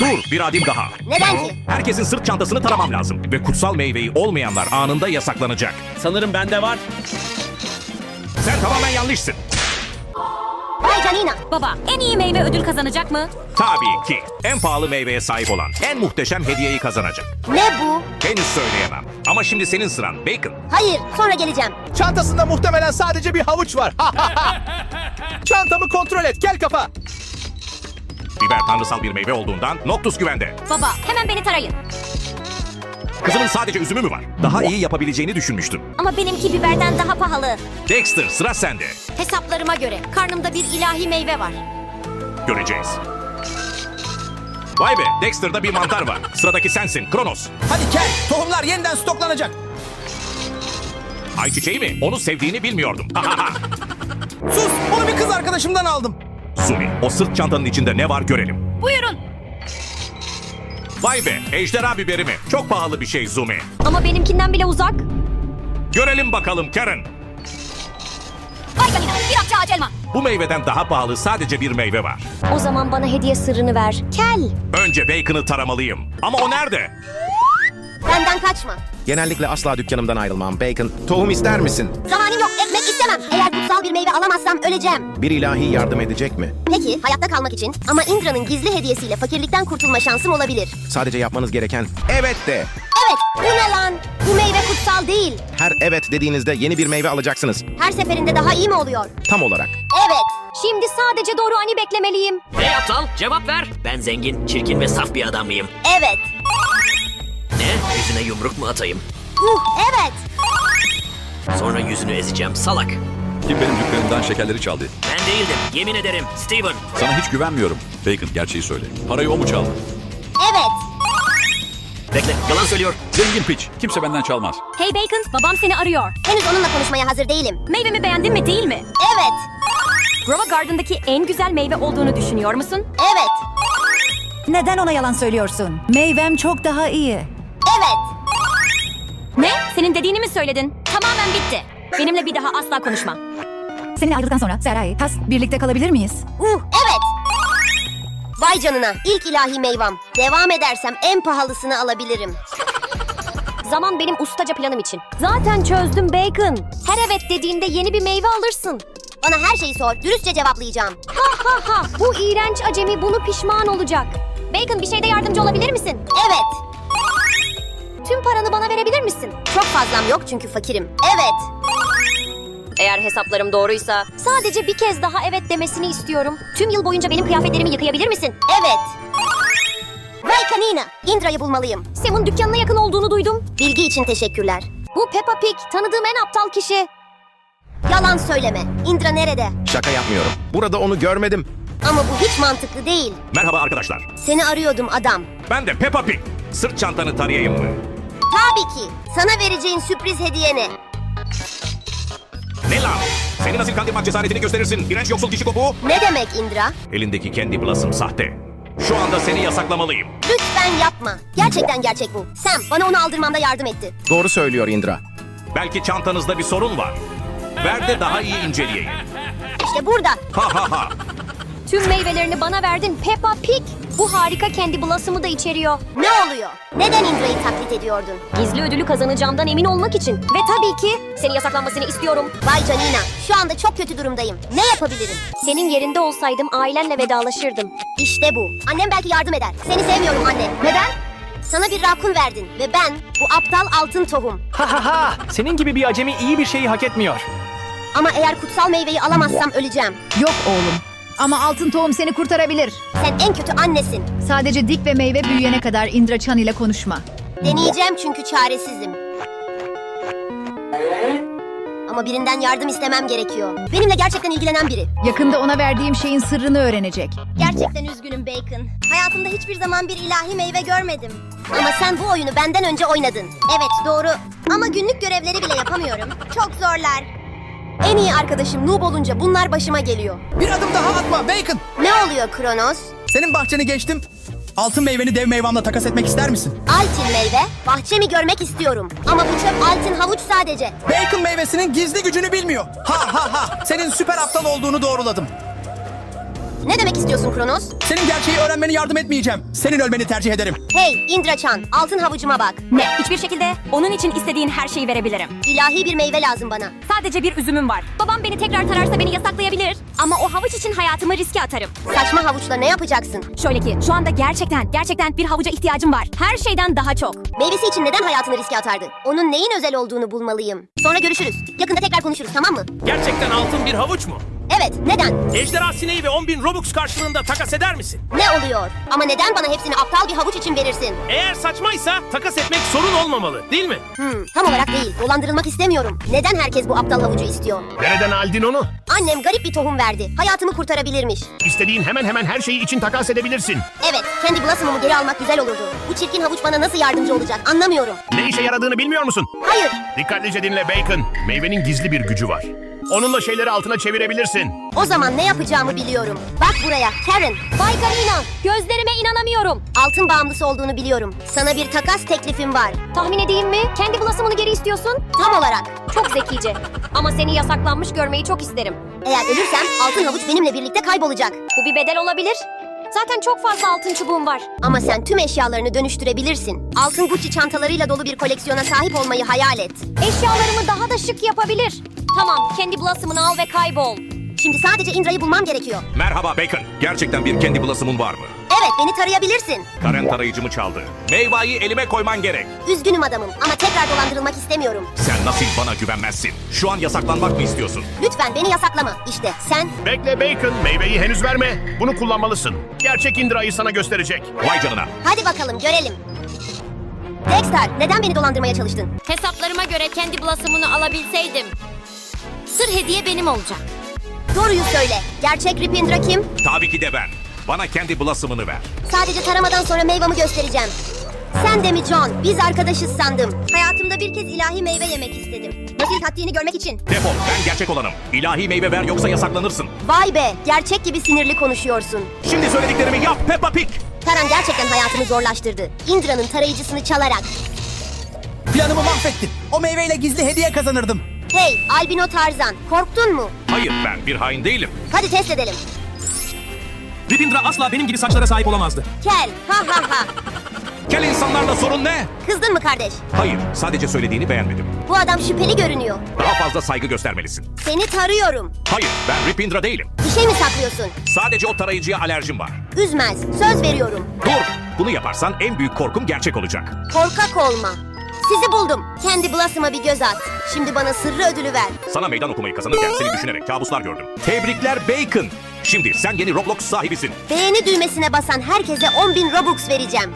Dur bir adım daha. Neden ki? Herkesin sırt çantasını taramam lazım. Ve kutsal meyveyi olmayanlar anında yasaklanacak. Sanırım bende var. Sen tamamen yanlışsın. Vay canina. Baba, en iyi meyve ödül kazanacak mı? Tabii ki. En pahalı meyveye sahip olan en muhteşem hediyeyi kazanacak. Ne bu? Henüz söyleyemem. Ama şimdi senin sıran Bacon. Hayır, sonra geleceğim. Çantasında muhtemelen sadece bir havuç var. Çantamı kontrol et. Gel kafa. Biber tanrısal bir meyve olduğundan Noctus güvende. Baba, hemen beni tarayın. Kızımın sadece üzümü mü var? Daha iyi yapabileceğini düşünmüştüm. Ama benimki biberden daha pahalı. Dexter sıra sende. Hesaplarıma göre karnımda bir ilahi meyve var. Göreceğiz. Vay be Dexter'da bir mantar var. Sıradaki sensin Kronos. Hadi gel. Tohumlar yeniden stoklanacak. Ayçiçeği mi? Onu sevdiğini bilmiyordum. Sus. Onu bir kız arkadaşımdan aldım. Sumi o sırt çantanın içinde ne var görelim. Buyurun. Vay be ejderha biberi mi? Çok pahalı bir şey Zumi. Ama benimkinden bile uzak. Görelim bakalım Karen. Vay canina, bir akça ağaç elma. Bu meyveden daha pahalı sadece bir meyve var. O zaman bana hediye sırrını ver. Kel. Önce Bacon'ı taramalıyım. Ama o nerede? Benden kaçma. Genellikle asla dükkanımdan ayrılmam. Bacon, tohum ister misin? Zamanım yok, ekmek istemem. Eğer kutsal bir meyve alamazsam öleceğim. Bir ilahi yardım edecek mi? Peki, hayatta kalmak için ama Indra'nın gizli hediyesiyle fakirlikten kurtulma şansım olabilir. Sadece yapmanız gereken evet de. Evet, bu ne lan? Bu meyve kutsal değil. Her evet dediğinizde yeni bir meyve alacaksınız. Her seferinde daha iyi mi oluyor? Tam olarak. Evet. Şimdi sadece doğru ani beklemeliyim. Hey aptal cevap ver. Ben zengin, çirkin ve saf bir adam mıyım? Evet. Ne? Yüzüne yumruk mu atayım? Uh, evet. Sonra yüzünü ezeceğim salak. Kim benim dükkanımdan şekerleri çaldı? Ben değildim. Yemin ederim. Steven. Sana hiç güvenmiyorum. Bacon gerçeği söyle. Parayı o mu çaldı? Evet. Bekle yalan söylüyor. Zengin piç. Kimse benden çalmaz. Hey Bacon, babam seni arıyor. Henüz onunla konuşmaya hazır değilim. Meyvemi beğendin mi değil mi? Evet. Grova Garden'daki en güzel meyve olduğunu düşünüyor musun? Evet. Neden ona yalan söylüyorsun? Meyvem çok daha iyi. Evet. Ne? Senin dediğini mi söyledin? Tamamen bitti. Benimle bir daha asla konuşma. Seninle ayrıldıktan sonra Seray, Tas birlikte kalabilir miyiz? Uh, evet. Vay canına, ilk ilahi meyvam. Devam edersem en pahalısını alabilirim. Zaman benim ustaca planım için. Zaten çözdüm Bacon. Her evet dediğinde yeni bir meyve alırsın. Bana her şeyi sor, dürüstçe cevaplayacağım. Ha ha ha. Bu iğrenç acemi bunu pişman olacak. Bacon bir şeyde yardımcı olabilir misin? Evet. Paranı bana verebilir misin? Çok fazlam yok çünkü fakirim. Evet. Eğer hesaplarım doğruysa sadece bir kez daha evet demesini istiyorum. Tüm yıl boyunca benim kıyafetlerimi yıkayabilir misin? Evet. Vay kanina, Indra'yı bulmalıyım. Sam'ın dükkanına yakın olduğunu duydum. Bilgi için teşekkürler. Bu Peppa Pig tanıdığım en aptal kişi. Yalan söyleme. Indra nerede? Şaka yapmıyorum. Burada onu görmedim. Ama bu hiç mantıklı değil. Merhaba arkadaşlar. Seni arıyordum adam. Ben de Peppa Pig. Sırt çantanı tarayayım mı? Tabii ki. Sana vereceğin sürpriz hediye ne? Ne lan? Seni nasıl kandırmak cesaretini gösterirsin. İğrenç yoksul kişi kopuğu. Ne demek Indra? Elindeki kendi blasım sahte. Şu anda seni yasaklamalıyım. Lütfen yapma. Gerçekten gerçek bu. Sam bana onu aldırmamda yardım etti. Doğru söylüyor Indra. Belki çantanızda bir sorun var. Ver de daha iyi inceleyeyim. İşte burada. Ha ha ha. Tüm meyvelerini bana verdin Peppa Pig. Bu harika kendi blossom'u da içeriyor. Ne oluyor? Neden Indra'yı taklit ediyordun? Gizli ödülü kazanacağımdan emin olmak için. Ve tabii ki seni yasaklanmasını istiyorum. Vay canina. Şu anda çok kötü durumdayım. Ne yapabilirim? Senin yerinde olsaydım ailenle vedalaşırdım. İşte bu. Annem belki yardım eder. Seni sevmiyorum anne. Neden? Sana bir rakun verdin ve ben bu aptal altın tohum. Ha ha ha. Senin gibi bir acemi iyi bir şeyi hak etmiyor. Ama eğer kutsal meyveyi alamazsam öleceğim. Yok oğlum. Ama altın tohum seni kurtarabilir. Sen en kötü annesin. Sadece dik ve meyve büyüyene kadar Indra Chan ile konuşma. Deneyeceğim çünkü çaresizim. Ama birinden yardım istemem gerekiyor. Benimle gerçekten ilgilenen biri. Yakında ona verdiğim şeyin sırrını öğrenecek. Gerçekten üzgünüm Bacon. Hayatımda hiçbir zaman bir ilahi meyve görmedim. Ama sen bu oyunu benden önce oynadın. Evet doğru. Ama günlük görevleri bile yapamıyorum. Çok zorlar. En iyi arkadaşım noob olunca bunlar başıma geliyor. Bir adım daha atma Bacon. Ne oluyor Kronos? Senin bahçeni geçtim. Altın meyveni dev meyvamla takas etmek ister misin? Altın meyve, bahçemi görmek istiyorum. Ama bu çöp altın havuç sadece. Bacon meyvesinin gizli gücünü bilmiyor. Ha ha ha. Senin süper aptal olduğunu doğruladım. Ne demek istiyorsun Kronos? Senin gerçeği öğrenmeni yardım etmeyeceğim. Senin ölmeni tercih ederim. Hey Indraçan, altın havucuma bak. Ne? Hiçbir şekilde onun için istediğin her şeyi verebilirim. İlahi bir meyve lazım bana. Sadece bir üzümüm var. Babam beni tekrar tararsa beni yasaklayabilir. Ama o havuç için hayatımı riske atarım. Saçma havuçla ne yapacaksın? Şöyle ki şu anda gerçekten gerçekten bir havuca ihtiyacım var. Her şeyden daha çok. Meyvesi için neden hayatını riske atardı? Onun neyin özel olduğunu bulmalıyım. Sonra görüşürüz. Yakında tekrar konuşuruz tamam mı? Gerçekten altın bir havuç mu? Evet, neden? Ejderha sineği ve 10.000 Robux karşılığında takas eder misin? Ne oluyor? Ama neden bana hepsini aptal bir havuç için verirsin? Eğer saçmaysa takas etmek sorun olmamalı değil mi? Hmm, tam olarak değil. Dolandırılmak istemiyorum. Neden herkes bu aptal havucu istiyor? Nereden aldın onu? Annem garip bir tohum verdi. Hayatımı kurtarabilirmiş. İstediğin hemen hemen her şeyi için takas edebilirsin. Evet, kendi Blossom'umu geri almak güzel olurdu. Bu çirkin havuç bana nasıl yardımcı olacak anlamıyorum. Ne işe yaradığını bilmiyor musun? Hayır, Dikkatlice dinle Bacon. Meyvenin gizli bir gücü var. Onunla şeyleri altına çevirebilirsin. o zaman ne yapacağımı biliyorum. Bak buraya, Karen. Bay Karina, gözlerime inanamıyorum. Altın bağımlısı olduğunu biliyorum. Sana bir takas teklifim var. Tahmin edeyim mi? Kendi Blossom'unu geri istiyorsun. Tam olarak. Çok zekice. Ama seni yasaklanmış görmeyi çok isterim. Eğer ölürsem altın havuç benimle birlikte kaybolacak. Bu bir bedel olabilir. Zaten çok fazla altın çubuğum var. Ama sen tüm eşyalarını dönüştürebilirsin. Altın Gucci çantalarıyla dolu bir koleksiyona sahip olmayı hayal et. Eşyalarımı daha da şık yapabilir. Tamam, kendi Blossom'unu al ve kaybol. Şimdi sadece Indra'yı bulmam gerekiyor. Merhaba Bacon. Gerçekten bir kendi Blossom'un var mı? Evet, beni tarayabilirsin. Karen tarayıcımı çaldı. Meyveyi elime koyman gerek. Üzgünüm adamım ama tekrar dolandırılmak istemiyorum. Sen nasıl bana güvenmezsin? Şu an yasaklanmak mı istiyorsun? Lütfen beni yasaklama. İşte sen Bekle Bacon. Meyveyi henüz verme. Bunu kullanmalısın. Gerçek Indra'yı sana gösterecek. Vay canına. Hadi bakalım görelim. Dexter neden beni dolandırmaya çalıştın? Hesaplarıma göre kendi Blossom'unu alabilseydim. Sır hediye benim olacak. Doğruyu söyle. Gerçek Ripindra kim? Tabii ki de ben. Bana kendi Blossom'unu ver. Sadece taramadan sonra meyvamı göstereceğim. Sen de mi John? Biz arkadaşız sandım. Hayatımda bir kez ilahi meyve yemek istedim. Nasıl taktiğini görmek için. Defol ben gerçek olanım. İlahi meyve ver yoksa yasaklanırsın. Vay be, gerçek gibi sinirli konuşuyorsun. Şimdi söylediklerimi yap Peppa Pig. Taran gerçekten hayatımı zorlaştırdı. Indra'nın tarayıcısını çalarak. Planımı mahvettin. O meyveyle gizli hediye kazanırdım. Hey, Albino Tarzan, korktun mu? Hayır ben bir hain değilim. Hadi test edelim. Ripindra asla benim gibi saçlara sahip olamazdı. Kel, ha ha ha. Gel insanlarla sorun ne? Kızdın mı kardeş? Hayır sadece söylediğini beğenmedim. Bu adam şüpheli görünüyor. Daha fazla saygı göstermelisin. Seni tarıyorum. Hayır ben Ripindra değilim. Bir şey mi saklıyorsun? Sadece o tarayıcıya alerjim var. Üzmez, söz veriyorum. Dur. Bunu yaparsan en büyük korkum gerçek olacak. Korkak olma. Sizi buldum. Kendi Blossom'a bir göz at. Şimdi bana sırrı ödülü ver. Sana meydan okumayı kazanırken seni düşünerek kabuslar gördüm. Tebrikler Bacon. Şimdi sen yeni Roblox sahibisin. Beğeni düğmesine basan herkese 10.000 Robux vereceğim.